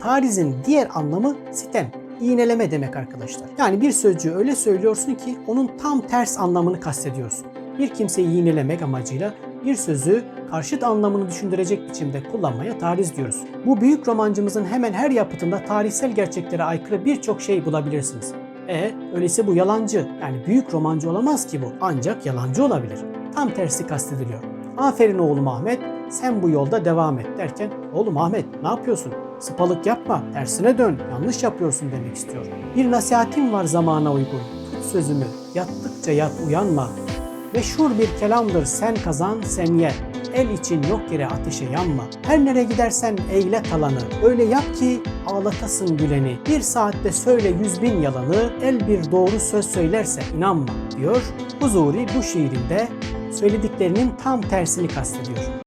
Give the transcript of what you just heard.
Tarizin diğer anlamı sitem, iğneleme demek arkadaşlar. Yani bir sözcüğü öyle söylüyorsun ki onun tam ters anlamını kastediyorsun. Bir kimseyi iğnelemek amacıyla bir sözü karşıt anlamını düşündürecek biçimde kullanmaya tariz diyoruz. Bu büyük romancımızın hemen her yapıtında tarihsel gerçeklere aykırı birçok şey bulabilirsiniz. E öyleyse bu yalancı. Yani büyük romancı olamaz ki bu. Ancak yalancı olabilir. Tam tersi kastediliyor. Aferin oğlum Ahmet, sen bu yolda devam et derken oğlum Ahmet ne yapıyorsun? Sıpalık yapma, tersine dön, yanlış yapıyorsun demek istiyor. Bir nasihatim var zamana uygun. Tut sözümü, yattıkça yat uyanma. Meşhur bir kelamdır sen kazan sen ye. El için yok yere ateşe yanma. Her nereye gidersen eyle talanı. Öyle yap ki ağlatasın güleni. Bir saatte söyle yüz bin yalanı. El bir doğru söz söylerse inanma diyor. Huzuri bu şiirinde söylediklerinin tam tersini kastediyor.